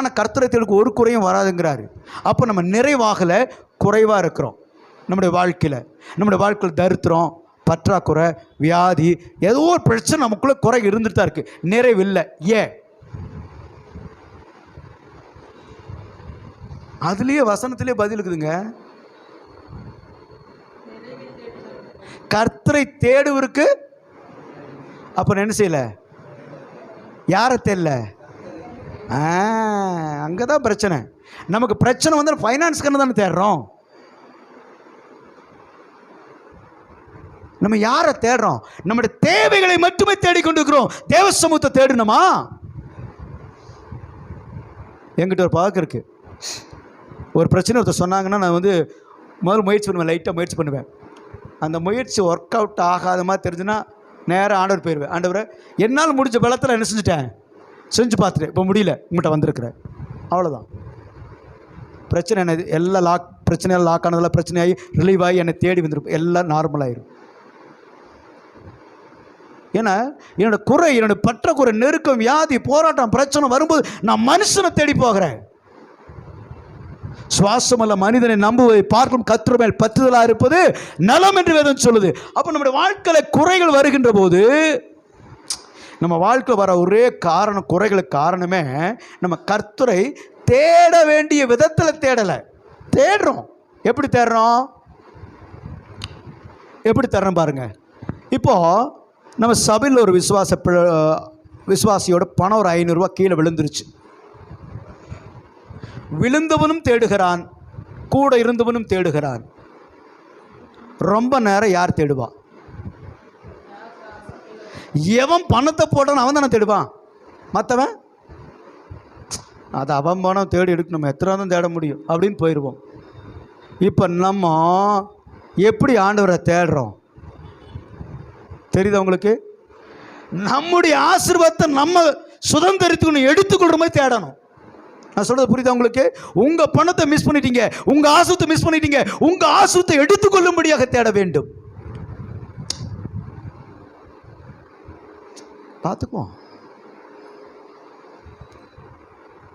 ஆனால் கர்த்தரத்திற்கு ஒரு குறையும் வராதுங்கிறாரு. அப்போ நம்ம நிறைவாகலை குறைவாக இருக்கிறோம். நம்முடைய வாழ்க்கையில் நம்முடைய வாழ்க்கையில் தரித்திரம் பற்றாக்குறை வியாதி ஏதோ ஒரு பிரச்சனை நமக்குள்ளே குறை இருந்துட்டு தான் இருக்குது நிறைவில்லை. ஏன்? அதுலேயே வசனத்திலே பதில் இருக்குதுங்க. கர்த்தரை தேடுவருக்கு அப்போ என்ன செய்யல? யாரை தெரியல அங்கே தான் பிரச்சனை. நமக்கு பிரச்சனை வந்து ஃபைனான்ஸ் தானே தேடுறோம். நம்ம யாரை தேடுறோம்? நம்முடைய தேவைகளை மட்டுமே தேடிக்கொண்டிருக்கிறோம். தேவ சமூகத்தை தேடணுமா? என்கிட்ட ஒரு பார்க்க இருக்கு. ஒரு பிரச்சனை ஒருத்தர் சொன்னாங்கன்னா நான் வந்து முதல்ல முயற்சி பண்ணுவேன் லைட்டாக முயற்சி பண்ணுவேன். அந்த முயற்சி ஒர்க் அவுட் ஆகாத மாதிரி தெரிஞ்சுன்னா நேராக ஆண்டவர் போயிடுவேன் ஆண்டவரை என்னால் முடிஞ்ச பலத்தில் என்ன செஞ்சுட்டேன்? செஞ்சு பார்த்துட்டேன். இப்போ முடியல. உங்கள்கிட்ட வந்திருக்கிறேன். அவ்வளோதான் பிரச்சனை என்ன எல்லாம் எல்லா லாக் பிரச்சனையெல்லாம் லாக் ஆனதெல்லாம் பிரச்சனையாகி ரிலீவ் ஆகி என்னை தேடி வந்திருப்போம் எல்லாம் நார்மல் ஏன்னா என்னோடய குறை என்னோடய பற்றக்குறை நெருக்கம் வியாதி போராட்டம் பிரச்சனை வரும்போது நான் மனுஷனை தேடி போகிறேன். சுவாசமல்ல மனிதனை நம்புவதை பார்க்கும் கத்திர மேல் இருப்பது நலம் என்று வேதம் சொல்லுது. அப்போ நம்முடைய வாழ்க்கையில் குறைகள் வருகின்ற போது நம்ம வாழ்க்கையில் வர ஒரே காரணம் குறைகளுக்கு காரணமே நம்ம கர்த்தரை தேட வேண்டிய விதத்தில் தேடலை. தேடுறோம். எப்படி தேடுறோம்? எப்படி தேடுறோம் பாருங்க. இப்போ நம்ம சபையில் ஒரு விசுவாச விசுவாசியோட பணம் ஒரு ஐநூறுரூவா கீழே விழுந்துருச்சு. விழுந்தவனும் தேடுகிறான் கூட இருந்தவனும் தேடுகிறான். ரொம்ப நேரம் யார் தேடுவா? எவன் பணத்தை போட்டான் அவன் தானே தேடுவான். மற்றவன் அது அவன் பணம் தேடி எடுக்கணும் நம்ம எத்தனை தான் தேட முடியும்? அப்படின்னு போயிடுவோம் இப்போ நம்ம எப்படி ஆண்டவரை தேடுறோம்? தெரியுதா உங்களுக்கு? நம்முடைய ஆசிர்வாதத்தை நம்ம சுதந்திரத்துக்கு எடுத்துக்கொள்கிற மாதிரி தேடணும். நான் சொல்கிறது புரியுதா உங்களுக்கு? உங்கள் பணத்தை மிஸ் பண்ணிட்டீங்க உங்கள் ஆசுத்தை மிஸ் பண்ணிட்டீங்க உங்கள் ஆசுத்தை எடுத்துக்கொள்ளும்படியாக தேட வேண்டும். பார்த்துக்குவோம்.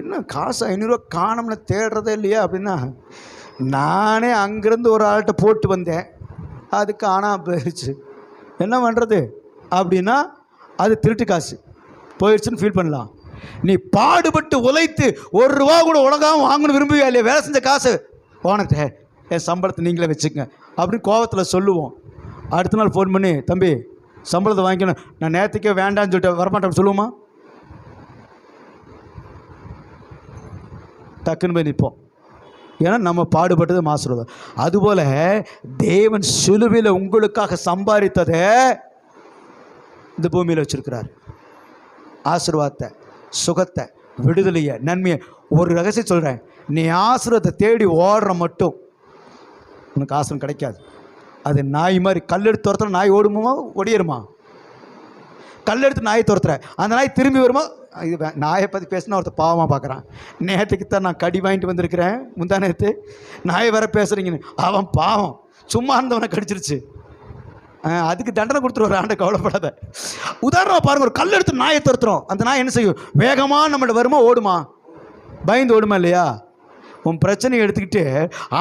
என்ன காசு ஐநூறுரூவா காணோம்னு தேடுறதே இல்லையா அப்படின்னா நானே அங்கேருந்து ஒரு ஆள்கிட்ட போட்டு வந்தேன். அது காணாமல் போயிடுச்சு என்ன பண்ணுறது அப்படின்னா அது திருட்டு காசு. போயிடுச்சுன்னு ஃபீல் பண்ணலாம். நீ பாடுபட்டு உழைத்து ஒரு ரூபா கூட உலகம் வாங்கணும் விரும்புவியா இல்லையா? வேலை செஞ்ச காசு. ஓனர்கிட்ட என் சம்பளத்தை நீங்களே வச்சுக்கங்க. அப்படின்னு கோவத்தில் சொல்லுவோம். அடுத்த நாள் ஃபோன் பண்ணி தம்பி சம்பளத்தை வாங்கிக்கணும். நான் நேற்றுக்கே வேண்டாம்னு சொல்லிட்டு வரமாட்டேன். சொல்லுவோமா? டக்குன்னு போய் நிற்போம். ஏன்னா நம்ம பாடுபட்டது மாசுறது. அதுபோல் தேவன் சிலுவையில் உங்களுக்காக சம்பாதித்ததை இந்த பூமியில் வச்சிருக்கிறார். ஆசீர்வாதத்தை சுகத்தை விடுதலையை நன்மையை. ஒரு ரகசியம் சொல்கிறேன் நீ ஆசிரியத்தை தேடி ஓடுற மட்டும் உனக்கு ஆசிரம் கிடைக்காது. அது நாய் மாதிரி கல்லெடுத்து துரத்துற நாய் ஓடுமா ஒடியருமா கல்லெடுத்து நாயை துரத்துற. அந்த நாய் திரும்பி வருமா? இது நாயை பற்றி பேசினா ஒருத்தர் பாவமாக பார்க்குறான் நேற்றுக்கு தான் நான் கடி வாங்கிட்டு வந்திருக்கிறேன் முந்தா நேற்று நாயை வேற பேசுகிறீங்கன்னு அவன் பாவம். சும்மா இருந்தவனை கடிச்சிருச்சு. அதுக்கு தண்டனை கொடுத்துருவார் ஆண்டை கவலைப்படாத. உதாரணமாக பாருங்கள் ஒரு கல் எடுத்து நாயை துரத்துறோம். அந்த நாய் என்ன செய்யும்? வேகமாக நம்மள்ட்ட வருமா ஓடுமா? பயந்து ஓடுமா இல்லையா? உன் பிரச்சனையை எடுத்துக்கிட்டு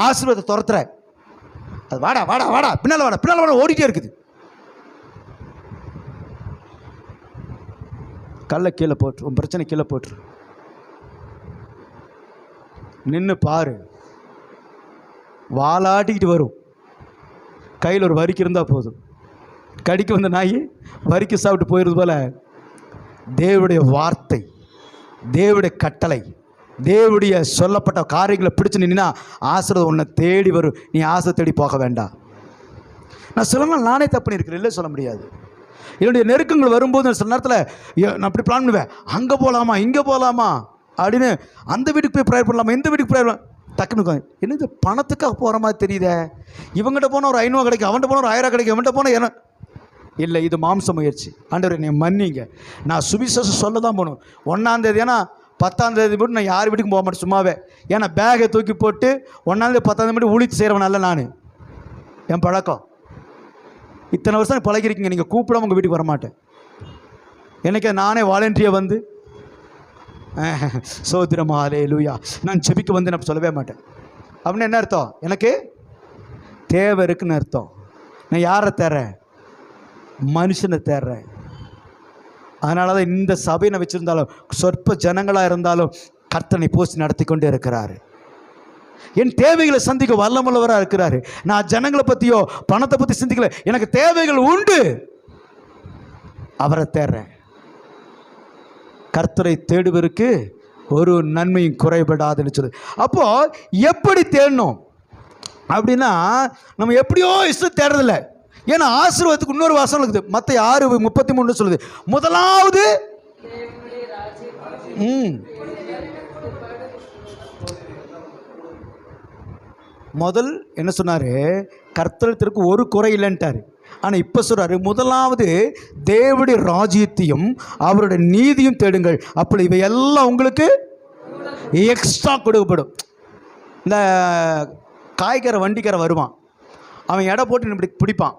ஆசீர்வாதத்தை துரத்துற. அது வாடா வாடா வாடா. பின்னால் வாடா பின்னால் வாடா. ஓடிட்டே இருக்குது. கல்லை கீழே போட்டு உன் பிரச்சனை கீழே போட்டுரு நின்று பாரு. வாலாட்டிக்கிட்டு வரும். கையில் ஒரு வரிக்கு இருந்தால் போதும். கடிக்க வந்த நாய் வரிக்கு சாப்பிட்டு போயிடுறது போல். தேவடைய வார்த்தை தேவடைய கட்டளை. தேவடைய சொல்லப்பட்ட காரியங்களை பிடிச்சு நின்னா ஆசிரியர் உன்னை தேடி வரும். நீ ஆசை தேடி போக வேண்டாம். நான் சில நாள் நானே தப்பு பண்ணியிருக்கிறேன். இல்லை சொல்ல முடியாது. என்னுடைய நெருக்கங்கள் வரும்போது சில நேரத்தில் ஏ- நான் அப்படி பிளான் பண்ணுவேன். அங்கே போகலாமா இங்கே போகலாமா அப்படின்னு அந்த வீட்டுக்கு போய் ப்ரேயர் பண்ணலாமா? இந்த வீட்டுக்கு ப்ரேயர் டக்குன்னு என்னது பணத்துக்காக போகிற மாதிரி தெரியுதே? இவங்ககிட்ட போனால் ஒரு ஐநூறு கிடைக்கும் அவன்கிட்ட போனால் ஒரு ஆயிரம் கிடைக்கும் அவன்கிட்ட போனால் என்ன? இல்லை இது மாம்ச முயற்சி. ஆண்டவர் என்னை மன்னிங்க. நான் சுவிசேஷம் சொல்ல தான் போகணும் ஒன்றாந்தேதி ஏன்னா பத்தாந்தேதி மட்டும் நான் யார் வீட்டுக்கும் போக மாட்டேன் சும்மாவே. ஏன்னா பேகை தூக்கி போட்டு ஒன்றாந்தேதி பத்தாந்தேதி மட்டும் ஊழித்து செய்கிறவன் அல்ல நான். என் பழக்கம். இத்தனை வருஷம் பழகிருக்கீங்க நீங்கள் கூப்பிடாம உங்கள் வீட்டுக்கு வரமாட்டேன். எனக்கு நானே வாலண்டியாக வந்து சோதிரமாலே லூயா நான் செபிக்க வந்து நான் சொல்லவே மாட்டேன். அப்படின்னு என்ன அர்த்தம்? எனக்கு தேவை இருக்குன்னு அர்த்தம். நான் யாரை தேர்றேன்? மனுஷனை தேர்றேன். அதனால தான் இந்த சபையினை வச்சுருந்தாலும் சொற்ப ஜனங்களாக இருந்தாலும் கர்த்தனை போஸ்ட் நடத்தி கொண்டே இருக்கிறாரு. என் தேவைகளை சந்திக்க வல்லமுள்ளவராக இருக்கிறாரு. நான் ஜனங்களை பற்றியோ பணத்தை பற்றி சிந்திக்கல. எனக்கு தேவைகள் உண்டு. அவரை தேடுறேன் கர்த்தரை தேடுவதற்கு ஒரு நன்மையும் குறைபடாதுன்னு சொல்லு. அப்போது எப்படி தேடணும்? அப்படின்னா நம்ம எப்படியோ இஷ்டம் தேடுறதில்ல. ஏன்னா ஆசீர்வாதத்துக்கு இன்னொரு வாசம் இருக்குது. மற்ற ஆறு முப்பத்தி மூணு சொல்லுது. முதலாவது ம். முதல் என்ன சொன்னார்? கர்த்தத்திற்கு ஒரு குறை இல்லைன்ட்டார். ஆனால் இப்போ சொல்கிறாரு முதலாவது தேவடைய ராஜ்யத்தையும் அவருடைய நீதியும் தேடுங்கள். அப்படி இவை எல்லாம் உங்களுக்கு எக்ஸ்ட்ரா கொடுக்கப்படும். இந்த காய்கறி வண்டிக்கார வருவான். அவன் எடை போட்டு இப்படி பிடிப்பான்.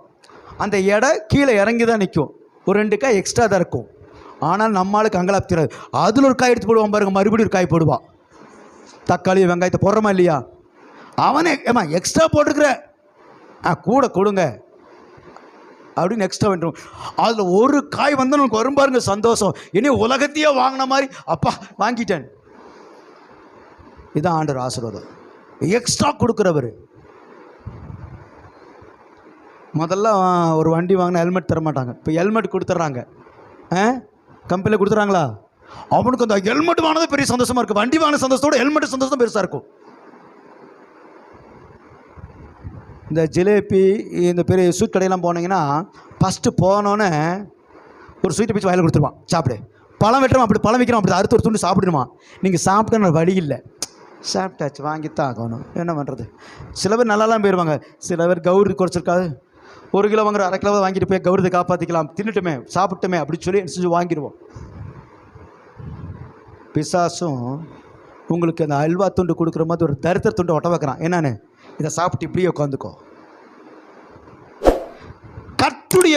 அந்த எடை கீழே இறங்கி தான் நிற்கும் ஒரு ரெண்டு காய் எக்ஸ்ட்ரா தான் இருக்கும். ஆனால் நம்மளுக்கு அங்கலாப் தெரியாது. அதில் ஒரு காய் எடுத்து போடுவான் பாருங்க மறுபடியும் ஒரு காய் போடுவான். தக்காளி வெங்காயத்தை போடுறோமா இல்லையா? அவனே ஏமா எக்ஸ்ட்ரா போட்டுருக்குற. ஆ கூட கொடுங்க. அப்படின்னு எக்ஸ்ட்ரா வேண்டும் அதில் ஒரு காய் வந்து நமக்கு வரும் பாருங்க சந்தோஷம். இனி உலகத்தையே வாங்கின மாதிரி அப்பா வாங்கிட்டேன். இதான் ஆண்டர் ஆசீர்வாதம். எக்ஸ்ட்ரா கொடுக்குறவர். முதல்ல ஒரு வண்டி வாங்கினா ஹெல்மெட் தர மாட்டாங்க இப்போ ஹெல்மெட் கொடுத்துட்றாங்க ஆ? கம்பெனியில் கொடுத்துட்றாங்களா அவனுக்கு அந்த ஹெல்மெட் வாங்கினது பெரிய சந்தோஷமாக இருக்குது வண்டி வாங்கின சந்தோஷத்தோட ஹெல்மெட் சந்தோஷம் பெருசாக இருக்கும். இந்த ஜிலேபி இந்த பெரிய ஸ்வீட் கடையெல்லாம் போனீங்கன்னா ஃபஸ்ட்டு போனோன்னே ஒரு ஸ்வீட்டை பிச்சு வாயில் கொடுத்துருவான். சாப்பிடு. பழம் வெட்டுறோம் அப்படி பழம் வைக்கிறோம் அப்படி அறுத்து ஒரு துண்டு சாப்பிடுமா நீங்கள் சாப்பிட்டா வழி இல்லை. சாப்பிட்டாச்சு வாங்கித்தான் ஆகணும். என்ன பண்ணுறது சில பேர் நல்லாலாம் போயிடுவாங்க சில பேர் கௌரி குறைச்சிருக்காது. ஒரு கிலோ வாங்குற அரை கிலோ வாங்கிட்டு போய் கௌரவத்தை காப்பாற்றிக்கலாம் தின்னுட்டுமே சாப்பிட்டுமே அப்படின்னு சொல்லி செஞ்சு வாங்கிடுவோம். பிசாசும் உங்களுக்கு அந்த அல்வா துண்டு கொடுக்குற மாதிரி ஒரு தரித்திர துண்டு ஒட்ட வைக்கிறான். என்னன்னு? இதை சாப்பிட்டு இப்படியே உட்காந்துக்கோ. கர்த்துடைய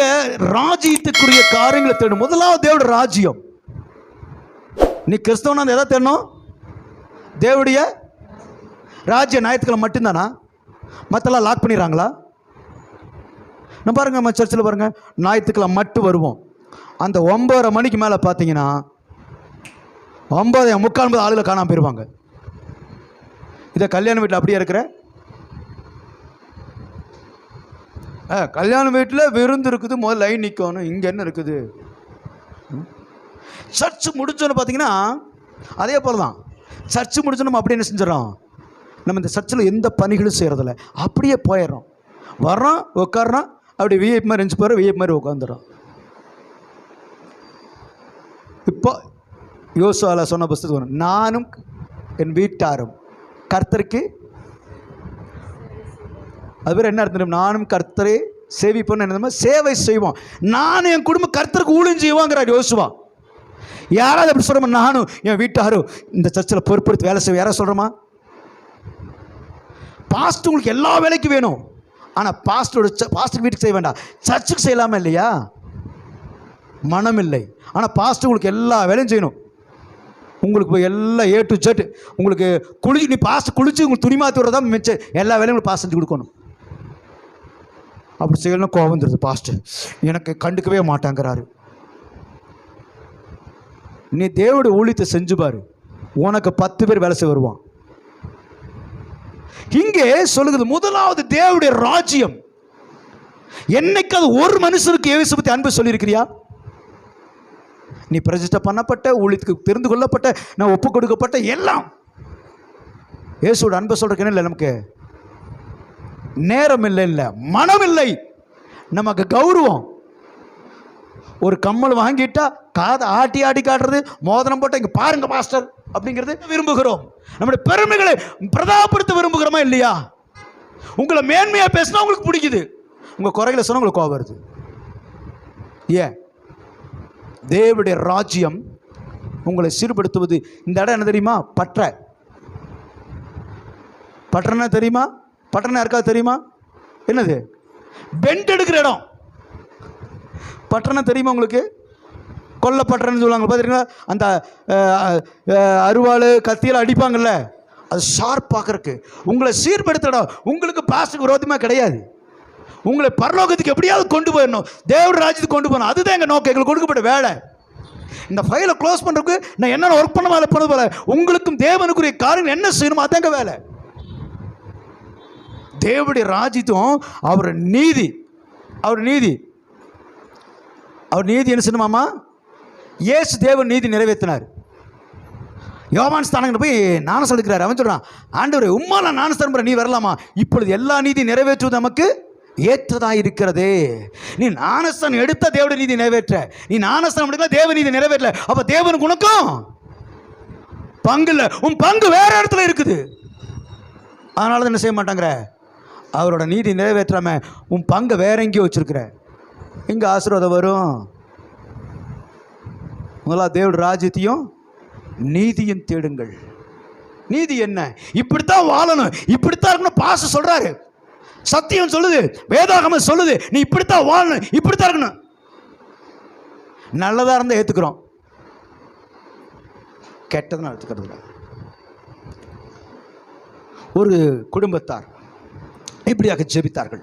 ராஜ்யத்துக்குரிய காரியங்களை தேடும் முதலாவது தேவோட ராஜ்யம். நீ கிறிஸ்தவனா எதை தேடணும்? தேவடைய ராஜ்ய ஞாயிற்றுக்கிழமை மட்டும்தானா? மற்றெல்லாம் லாக் பண்ணிடுறாங்களா? நம்ம பாருங்க நம்ம சர்ச்சில் பாருங்க ஞாயிற்றுக்கிழமை மட்டும் வருவோம். அந்த ஒம்பதரை மணிக்கு மேலே பார்த்தீங்கன்னா ஒம்பது முக்கால் ஒன்பது ஆளுகளை காணாமல் போயிடுவாங்க இதை கல்யாண வீட்டில் அப்படியே இருக்கிற? ஆ கல்யாண வீட்டில் விருந்து இருக்குது முதல்ல லைன் நிற்கணும் இங்கே என்ன இருக்குது? சர்ச் முடிச்சோன்னு பார்த்தீங்கன்னா அதே போல தான் சர்ச் முடிச்சு நம்ம அப்படியே என்ன செஞ்சிடறோம்? நம்ம இந்த சர்ச்சில் எந்த பணிகளும் செய்கிறதில்ல அப்படியே போயிடுறோம். வர்றோம் உட்காடுறோம் அப்படி விஐபி மாதிரி இருந்துச்சு போகிறோம் விஐபி மாதிரி உட்காந்துடும் இப்போ யோசுவால சொன்ன புஸ்தகம் நானும் என் வீட்டாரும் கர்த்தருக்கு அது பேர் என்ன அர்த்தம் நானும் கர்த்தரை சேவிப்போன்னு என்ன சேவை செய்வோம். நானும் என் குடும்பம் கர்த்தருக்கு ஊழியம் செய்வோங்கிறார் யோசுவா. யாராவது அப்படி சொல்கிறோமா நானும் என் வீட்டாரும் இந்த சர்ச்சில் பொறுப்படுத்தி வேலை செய்வோம் யாராவது சொல்கிறோமா பாஸ்ட் உங்களுக்கு எல்லா வேலைக்கும் வேணும். ஆனால் பாஸ்டோட பாஸ்டர் வீட்டுக்கு செய்ய வேண்டாம். சர்ச்சுக்கு செய்யலாமா இல்லையா? மனம் இல்லை ஆனால் பாஸ்டர் உங்களுக்கு எல்லா வேலையும் செய்யணும். உங்களுக்கு எல்லாம் ஏ டு ஜெட் உங்களுக்கு குளி நீ பாஸ்ட் குளிச்சு உங்களுக்கு துணி மாற்றி விட்றதா மிச்சம். எல்லா வேலையும் உங்களுக்கு பாஸ்ட் செஞ்சு கொடுக்கணும். அப்படி செய்யணும் கோபம் தருது பாஸ்ட் எனக்கு கண்டுக்கவே மாட்டாங்கிறாரு. நீ தேவோட ஊழியத்தை செஞ்சு பாரு. உனக்கு பத்து பேர் வேலை செய்ய வருவான். இங்கே சொல்லுகிறது முதலாவது தேவடைய ராஜ்யம். என்னைக்காவது ஒரு மனுஷனுக்கு இயேசு பற்றி அன்பு சொல்லியிருக்கிறியா? நீ பிரதிஷ்டை பண்ணப்பட்ட ஊழியத்துக்கு தெரிந்து கொள்ளப்பட்ட நான் ஒப்பு கொடுக்கப்பட்ட எல்லாம். இயேசுவோட அன்பை சொல்றதுக்கு இல்லை நமக்கு? நேரம் இல்லை இல்லை மனம் இல்லை. நமக்கு கௌரவம். ஒரு கம்மல் வாங்கிட்டா காதை ஆட்டி ஆட்டி காட்டுறது மோதனம் போட்டால் இங்கே பாருங்க மாஸ்டர். அப்படிங்கிறது விரும்புகிறோம். நம்முடைய பெருமைகளை பிரதாபப்படுத்த விரும்புகிறோமா இல்லையா? உங்களை மேன்மையாக பேசினா உங்களுக்கு பிடிக்குது. உங்கள் குறைகளை சொன்னால் உங்களுக்கு கோபம் வருது. ஏன்? தேவடைய ராஜ்யம் உங்களை சீர்படுத்துவது. இந்த இடம் என்ன தெரியுமா? பற்ற பட்டணம்னா தெரியுமா? பட்டணம் யாருக்காவது தெரியுமா? என்னது? பெண்ட் எடுக்கிற இடம். பட்டணம் தெரியுமா உங்களுக்கு? கொல்லப்படுறேன்னு சொல்லுவாங்க. பார்த்துருக்கீங்களா அந்த அருவாள் கத்தியில் அடிப்பாங்கல்ல? அது ஷார்ப் உங்களை சீர்படுத்தணும். உங்களுக்கு பாஸ்டுக்கு விரோதமாக கிடையாது. உங்களை பரலோகத்துக்கு எப்படியாவது கொண்டு போயிடணும். தேவட ராஜ்யத்துக்கு கொண்டு போகணும். அதுதான் எங்கள் நோக்கம். எங்களுக்கு கொடுக்கப்பட்ட வேலை. இந்த ஃபைலை க்ளோஸ் பண்ணுறதுக்கு நான் என்னென்ன ஒர்க் பண்ண வேலை பண்ணது போல உங்களுக்கும் தேவனுக்குரிய காரியம் என்ன செய்யணுமோ அதாங்க வேலை. தேவடைய ராஜ்யத்தும் அவர் நீதி. அவர் நீதி. அவர் நீதி என்ன செய்யணுமாமா இயேசு தேவன் நீதி நிறைவேற்றினார். யோவான் ஸ்தானங்கள் போய் ஞானசம் எடுக்கிறார் அவன் சொல்கிறான் ஆண்டவர் உம்மால ஞானஸ்தானம் நீ வரலாமா? இப்பொழுது எல்லா நீதி நிறைவேற்றுவது நமக்கு ஏற்றதாக இருக்கிறதே. நீ ஞானஸ்தானம் எடுத்த தேவட நீதி நிறைவேற்ற. நீ ஞானஸ்தானம் எடுக்கல தேவ நீதி நிறைவேற்றல. அப்போ தேவனுக்கு உனக்கும் பங்கு இல்லை. உன் பங்கு வேற இடத்துல இருக்குது. அதனால தான் என்ன செய்ய மாட்டாங்கிற? அவரோட நீதி நிறைவேற்றாம உன் பங்கை வேற எங்கேயோ வச்சிருக்கிற. எங்கே ஆசீர்வாதம் வரும்? முதலாக தேவட ராஜ்யத்தையும் நீதியும் தேடுங்கள். நீதி என்ன? இப்படித்தான் வாழணும். இப்படித்தான் இருக்கணும். பாச சொல்றாரு. சத்தியம் சொல்லுது. வேதாகம சொல்லுது. நீ இப்படித்தான் வாழணும். இப்படித்தான் இருக்கணும். நல்லதா இருந்தால் ஏத்துக்கிறோம். கெட்டதுன்னு எடுத்துக்கிறது ஒரு குடும்பத்தார் இப்படியாக ஜெபித்தார்கள்.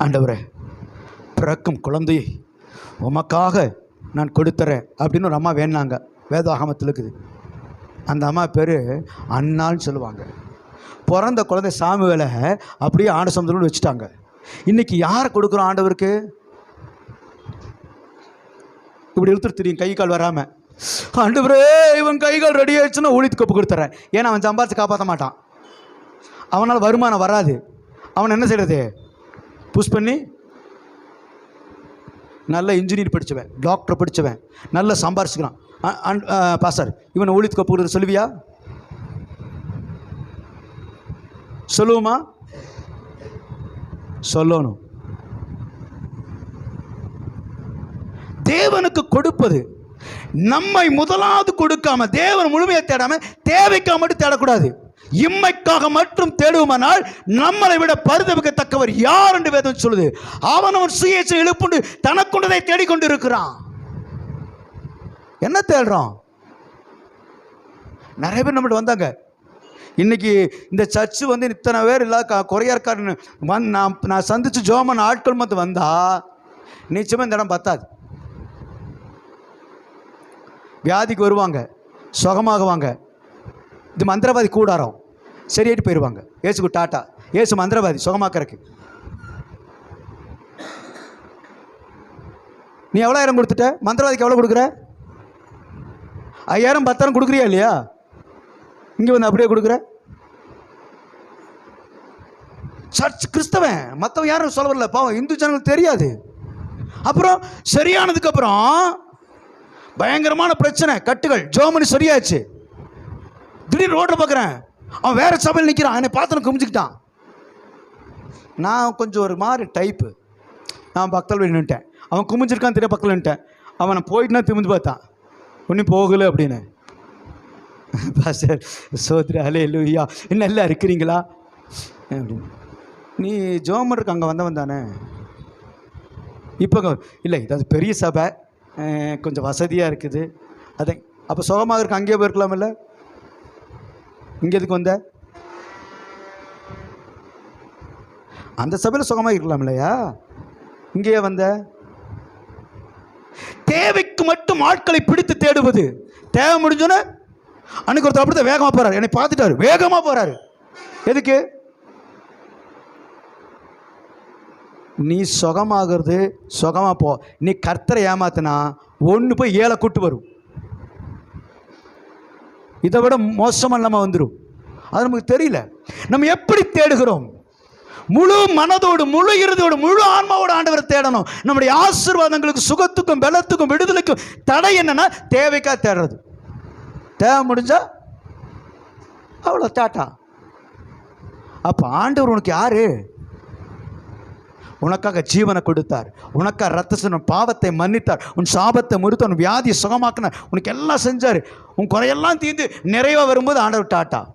ஆண்டவரே பிறக்கும் குழந்தையை உமக்காக நான் கொடுத்துறேன் அப்படின்னு ஒரு அம்மா வேணாங்க வேதாகமத்தில் இருக்குது. அந்த அம்மா பேர் அண்ணான்னு சொல்லுவாங்க. பிறந்த குழந்தை சாமி வேலை அப்படியே ஆண்ட சமுதிரம்னு வச்சுட்டாங்க. இன்றைக்கி யார் கொடுக்குறோம் ஆண்டவருக்கு? இப்படி இழுத்துட்டு தெரியும் கை கால் வராமல் ஆண்டவரே இவன் கை கால் ரெடி ஆயிடுச்சுன்னா ஊழித்து கப்பு கொடுத்துறேன். ஏன்னா அவன் சம்பாதிச்சு காப்பாற்ற மாட்டான். அவனால் வருமானம் வராது. அவன் என்ன செய்கிறது புஷ் பண்ணி நல்ல இன்ஜினியர் படித்தவன் டாக்டர் படித்தவன் நல்ல சம்பாரிச்சுக்கிறான். பாஸ்டர் இவனை ஒழித்து கப்பு சொல்லுவியா? சொல்லுவோமா? சொல்லணும். தேவனுக்கு கொடுப்பது நம்மை முதலாவது கொடுக்காம தேவன் முழுமையை தேடாம தேவைக்காக மட்டும் தேடக்கூடாது. இம்மைக்காக மட்டும் தேடுவோமானால் நம்மளை விட பரிதவிக்கத்தக்கவர் யார் என்று வேதம் சொல்லுது. அவன் அவன் சுயேச்சை எழுப்புண்டு தனக்குண்டதை தேடிக்கொண்டு இருக்கிறான் என்ன தேடுறோம் நிறைய பேர் நம்மகிட்ட வந்தாங்க. இன்னைக்கு இந்த சர்ச்சு வந்து இத்தனை பேர் இல்லை க- குறையா இருக்காருன்னு வந் நான் நான் சந்திச்சு ஜோமன் ஆட்கள் மொத்தம் வந்தா நிச்சயமாக இந்த இடம் பத்தாது. வியாதிக்கு வருவாங்க சுகமாகுவாங்க. இது மந்திரவாதி கூடாரம். சரியாயிட்டு போயிடுவாங்க ஏசுக்கு டாட்டா. ஏசு மந்திரவாதி சுகமாக்கறக்கு. நீ எவ்வளோ ஆயிரம் கொடுத்துட்ட? மந்திரவாதிக்கு எவ்வளோ கொடுக்குற? ஐயாயிரம் பத்தாயிரம் கொடுக்குறியா இல்லையா? இங்கே வந்து அப்படியே கொடுக்குற? சர்ச் கிறிஸ்தவன். மற்றவன் யாரும் சொல்ல வரல பாவம் இந்து ஜனங்களுக்கு தெரியாது. அப்புறம் சரியானதுக்கப்புறம் பயங்கரமான பிரச்சனை கட்டுகள். ஜோமனி சரியாச்சு. திடீர்னு ரோட்டில் பார்க்குறேன் அவன் வேறு சபையில் நிற்கிறான் என்னை பார்த்து குமிஞ்சிக்கிட்டான். நான் கொஞ்சம் ஒரு மாதிரி டைப்பு நான் பக்கத்தில் நின்றுட்டேன் அவன் குமிஞ்சிருக்கான் தெரிய பக்கத்தில் நின்ட்டேன் அவனை போயிட்டுனா திரும்பி பார்த்தான். ஒன்றும் போகலை அப்படின்னு. பாஸ்டர் சோத்ரி அலே லூயா நல்லா இருக்கிறீங்களா? அப்படின்னு நீ ஜோமருக்கு அங்கே வந்தவன் தானே? இப்போ இல்லை இது பெரிய சபை. கொஞ்சம் வசதியாக இருக்குது. அதே அப்போ சுகமாக இருக்க அங்கேயே போயிருக்கலாமில்ல? இங்கே எதுக்கு வந்த? அந்த சபையில் சுகமாக இருக்கலாம் இல்லையா இங்கேயே வந்த? தேவைக்கு மட்டும் ஆட்களை பிடித்து தேடுவது. தேவை முடிஞ்சோன்னே அன்னைக்கு ஒருத்தர் அப்படித்தான் வேகமாக போகிறார் என்னை பார்த்துட்டாரு. வேகமாக போகிறார் எதுக்கு? நீ சுகமாகிறது சுகமாக போ. நீ கர்த்தரை ஏமாத்தினா ஒன்று போய் ஏழை கூட்டு வரும். இதை விட மோசமாக நம்ம வந்துடும் அது நமக்கு தெரியல. நம்ம எப்படி தேடுகிறோம்? முழு மனதோடு முழு இருதோடு முழு ஆன்மாவோட ஆண்டவரை தேடணும். நம்முடைய ஆசீர்வாதங்களுக்கு சுகத்துக்கும் பலத்துக்கும் விடுதலைக்கும் தடை என்னன்னா தேவைக்கா தேடுறது. தேவை முடிஞ்சா அவ்வளோ தேட்டா அப்போ ஆண்டவர் உனக்கு யாரு? உனக்காக ஜீவனை கொடுத்தார். உனக்காக ரத்த பாவத்தை மன்னித்தார். உன் சாபத்தை முறுத்த உன் வியாதியை சுகமாக்கினார். உனக்கு எல்லாம் செஞ்சார். உன் குறையெல்லாம் தீர்ந்து நிறைவாக வரும்போது ஆண்டவர் டாட்டா